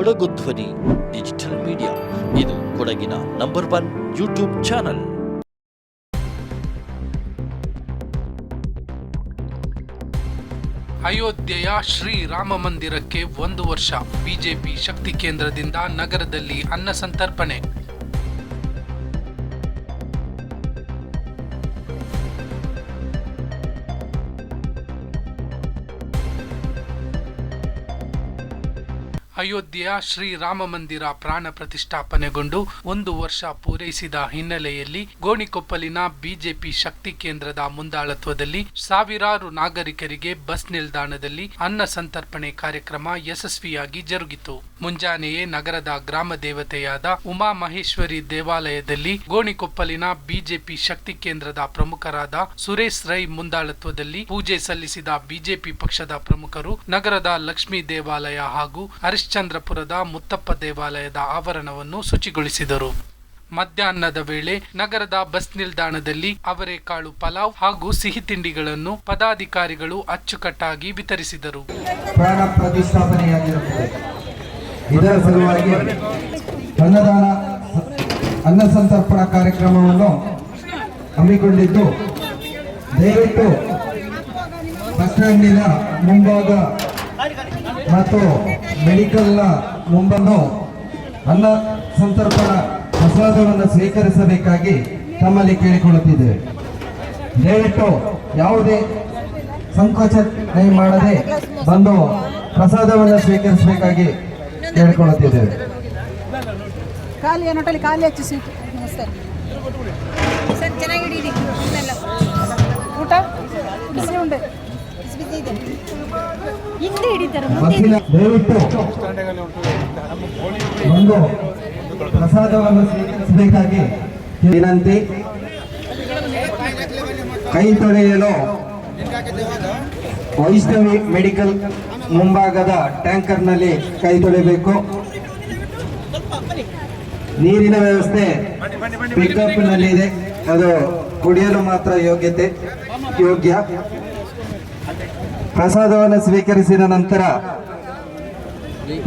Kodagu Dhwani, digital media. ಇದು ಕೊಡಗಿನ number one YouTube channel. ಅಯೋಧ್ಯೆಯ ಶ್ರೀ ರಾಮ ಮಂದಿರಕ್ಕೆ ಒಂದು ವರ್ಷ. ಬಿಜೆಪಿ ಶಕ್ತಿ ಕೇಂದ್ರದಿಂದ ನಗರದಲ್ಲಿ ಅನ್ನ ಸಂತರ್ಪಣೆ. ಅಯೋಧ್ಯೆಯ ಶ್ರೀರಾಮ ಮಂದಿರ ಪ್ರಾಣ ಪ್ರತಿಷ್ಠಾಪನೆಗೊಂಡು ಒಂದು ವರ್ಷ ಪೂರೈಸಿದ ಹಿನ್ನೆಲೆಯಲ್ಲಿ ಗೋಣಿಕೊಪ್ಪಲಿನ ಬಿಜೆಪಿ ಶಕ್ತಿ ಕೇಂದ್ರದ ಮುಂದಾಳತ್ವದಲ್ಲಿ ಸಾವಿರಾರು ನಾಗರಿಕರಿಗೆ ಬಸ್ ನಿಲ್ದಾಣದಲ್ಲಿ ಅನ್ನ ಸಂತರ್ಪಣೆ ಕಾರ್ಯಕ್ರಮ ಯಶಸ್ವಿಯಾಗಿ ಜರುಗಿತು. ಮುಂಜಾನೆಯೇ ನಗರದ ಗ್ರಾಮ ದೇವತೆಯಾದ ಉಮಾ ಮಹೇಶ್ವರಿ ದೇವಾಲಯದಲ್ಲಿ ಗೋಣಿಕೊಪ್ಪಲಿನ ಬಿಜೆಪಿ ಶಕ್ತಿ ಕೇಂದ್ರದ ಪ್ರಮುಖರಾದ ಸುರೇಶ್ ರೈ ಮುಂದಾಳತ್ವದಲ್ಲಿ ಪೂಜೆ ಸಲ್ಲಿಸಿದ ಬಿಜೆಪಿ ಪಕ್ಷದ ಪ್ರಮುಖರು ನಗರದ ಲಕ್ಷ್ಮೀ ದೇವಾಲಯ ಹಾಗೂ ಹರಿಶ್ಚಂದ್ರಪುರದ ಮುತ್ತಪ್ಪ ದೇವಾಲಯದ ಆವರಣವನ್ನು ಶುಚಿಗೊಳಿಸಿದರು. ಮಧ್ಯಾಹ್ನದ ವೇಳೆ ನಗರದ ಬಸ್ ನಿಲ್ದಾಣದಲ್ಲಿ ಅವರೆಕಾಳು ಪಲಾವ್ ಹಾಗೂ ಸಿಹಿ ತಿಂಡಿಗಳನ್ನು ಪದಾಧಿಕಾರಿಗಳು ಅಚ್ಚುಕಟ್ಟಾಗಿ ವಿತರಿಸಿದರು. ಇದರ ಸಲುವಾಗಿ ಅನ್ನದಾನ, ಅನ್ನ ಸಂತರ್ಪಣಾ ಕಾರ್ಯಕ್ರಮವನ್ನು ಹಮ್ಮಿಕೊಂಡಿದ್ದು, ದಯವಿಟ್ಟು ಬಸ್ ಸ್ಟ್ಯಾಂಡಿನ ಮುಂಭಾಗ ಮತ್ತು ಮೆಡಿಕಲ್ನ ಮುಂಬನ್ನು ಅನ್ನ ಸಂತರ್ಪಣ ಪ್ರಸಾದವನ್ನು ಸ್ವೀಕರಿಸಬೇಕಾಗಿ ತಮ್ಮಲ್ಲಿ ಕೇಳಿಕೊಳ್ಳುತ್ತಿದ್ದೇವೆ. ದಯವಿಟ್ಟು ಯಾವುದೇ ಸಂಕೋಚ ಮಾಡದೆ ಬಂದು ಪ್ರಸಾದವನ್ನು ಸ್ವೀಕರಿಸಬೇಕಾಗಿ ಕೇಳಿಕೊಳ್ಳುತ್ತಿದ್ದೇವೆ. ಖಾಲಿ ಹಚ್ಚಿ ಸೀಟ್. ಸರ್. ಊಟ? ಉಂಡೆ ಹಿಂದೆ ಹಿಡಿತಾರೆ. ದಯವಿಟ್ಟು ಒಂದು ಪ್ರಸಾದವನ್ನು ಸ್ವೀಕರಿಸಬೇಕಾಗಿ ವಿನಂತಿ. ಕೈ ತೊಳೆಯಲು ವೈಷ್ಣವಿ ಮೆಡಿಕಲ್ ಮುಂಭಾಗದ ಟ್ಯಾಂಕರ್ನಲ್ಲಿ ಕೈ ತೊಳೆಯಬೇಕು. ನೀರಿನ ವ್ಯವಸ್ಥೆ ಪಿಕಪ್ನಲ್ಲಿ ಇದೆ ಅದು ಕುಡಿಯಲು ಮಾತ್ರ ಯೋಗ್ಯತೆ ಯೋಗ್ಯ. ಪ್ರಸಾದವನ್ನು ಸ್ವೀಕರಿಸಿದ ನಂತರ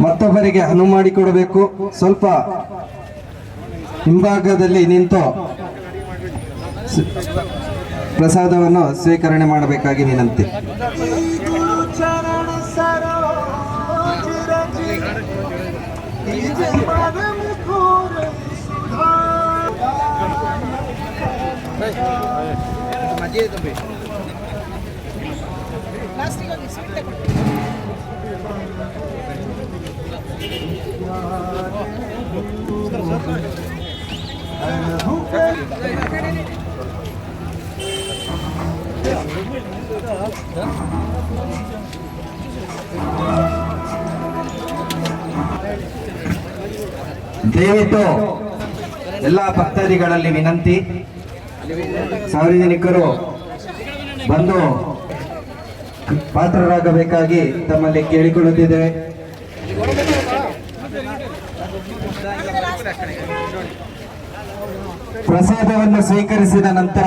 ಮತ್ತೊಬ್ಬರಿಗೆ ಅನುವು ಮಾಡಿಕೊಡಬೇಕು ಸ್ವಲ್ಪ ಹಿಂಭಾಗದಲ್ಲಿ ನಿಂತು ಪ್ರಸಾದವನ್ನು ಸ್ವೀಕರಣೆ ಮಾಡಬೇಕಾಗಿ ವಿನಂತಿ ದಯವಿಟ್ಟು ಎಲ್ಲ ಭಕ್ತಾದಿಗಳಲ್ಲಿ ವಿನಂತಿ. ಸಾರ್ವಜನಿಕರು ಬಂದು ಪಾತ್ರರಾಗಬೇಕಾಗಿ ತಮ್ಮಲ್ಲಿ ಕೇಳಿಕೊಳ್ಳುತ್ತಿದ್ದೇವೆ. ಪ್ರಸಾದವನ್ನು ಸ್ವೀಕರಿಸಿದ ನಂತರ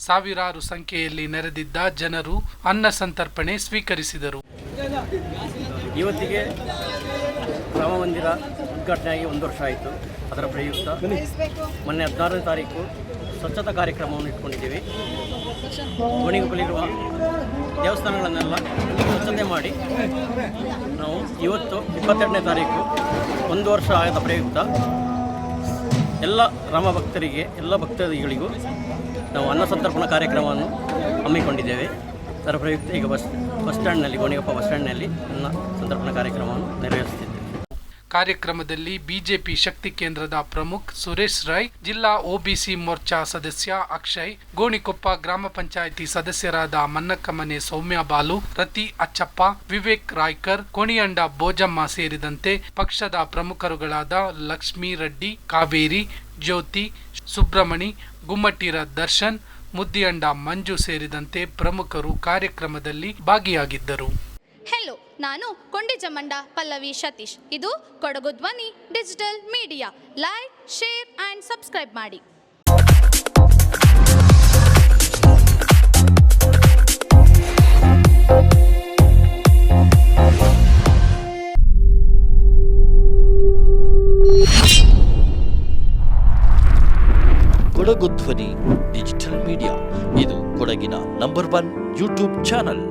ಸಾವಿರಾರು ಸಂಖ್ಯೆಯಲ್ಲಿ ನೆರೆದಿದ್ದ ಜನರು ಅನ್ನ ಸಂತರ್ಪಣೆ ಸ್ವೀಕರಿಸಿದರು. ಇವತ್ತಿಗೆ ರಾಮ ಮಂದಿರ ಉದ್ಘಾಟನೆಯಾಗಿ ಒಂದು ವರ್ಷ ಆಯಿತು ಅದರ ಪ್ರಯುಕ್ತ. ಮೊನ್ನೆ ಹದಿನಾರನೇ ತಾರೀಕು ಸ್ವಚ್ಛತಾ ಕಾರ್ಯಕ್ರಮವನ್ನು ಇಟ್ಕೊಂಡಿದ್ದೀವಿ. ಗೋಣಿಗೊಪ್ಪಲಿರುವ ದೇವಸ್ಥಾನಗಳನ್ನೆಲ್ಲ ಸ್ವಚ್ಛತೆ ಮಾಡಿ ನಾವು ಇವತ್ತು ಇಪ್ಪತ್ತೆರಡನೇ ತಾರೀಕು ಒಂದು ವರ್ಷ ಆದ ಪ್ರಯುಕ್ತ ಎಲ್ಲ ರಾಮ ಭಕ್ತರಿಗೆ ಎಲ್ಲ ಭಕ್ತಾದಿಗಳಿಗೂ ನಾವು ಅನ್ನ ಸಂತರ್ಪಣ ಕಾರ್ಯಕ್ರಮವನ್ನು ಹಮ್ಮಿಕೊಂಡಿದ್ದೇವೆ. ಅದರ ಪ್ರಯುಕ್ತ ಈಗ ಬಸ್ ಬಸ್ ಸ್ಟ್ಯಾಂಡ್ನಲ್ಲಿ ಗೋಣಿಗಪ್ಪ ಬಸ್ ಸ್ಟ್ಯಾಂಡ್ನಲ್ಲಿ ಅನ್ನ ಸಂತರ್ಪಣಾ ಕಾರ್ಯಕ್ರಮವನ್ನು ನೆರವೇರಿಸುತ್ತಿದ್ದೇವೆ ಕಾರ್ಯಕ್ರಮದಲ್ಲಿ ಬಿಜೆಪಿ ಶಕ್ತಿ ಕೇಂದ್ರದ ಪ್ರಮುಖ್ ಸುರೇಶ್ ರೈ, ಜಿಲ್ಲಾ ಒಬಿಸಿ ಮೋರ್ಚಾ ಸದಸ್ಯ ಅಕ್ಷಯ್, ಗೋಣಿಕೊಪ್ಪ ಗ್ರಾಮ ಪಂಚಾಯಿತಿ ಸದಸ್ಯರಾದ ಮನ್ನಕ್ಕಮನೆ ಸೌಮ್ಯ ಬಾಲು, ರತಿ ಅಚ್ಚಪ್ಪ, ವಿವೇಕ್ ರಾಯ್ಕರ್, ಕೋಣಿಯಂಡ ಬೋಜಮ್ಮ ಸೇರಿದಂತೆ ಪಕ್ಷದ ಪ್ರಮುಖರುಗಳಾದ ಲಕ್ಷ್ಮೀ ರೆಡ್ಡಿ, ಕಾವೇರಿ, ಜ್ಯೋತಿ, ಸುಬ್ರಮಣಿ ಗುಮ್ಮಟ್ಟಿರ ದರ್ಶನ್, ಮುದ್ದಿಯಂಡ ಮಂಜು ಸೇರಿದಂತೆ ಪ್ರಮುಖರು ಕಾರ್ಯಕ್ರಮದಲ್ಲಿ ಭಾಗಿಯಾಗಿದ್ದರು. ಹೆಲೋ ನಾನು ಕೊಂಡಿಜಮಂಡ ಪಲ್ಲವಿ ಸತೀಶ್. ಇದು Kodagu Dhwani digital media. Like share and subscribe ಮಾಡಿ. Kodagu Dhwani digital media. ಇದು ಕೊಡಗಿನ ನಂಬರ್ ಒನ್ ಯೂಟ್ಯೂಬ್ ಚಾನಲ್.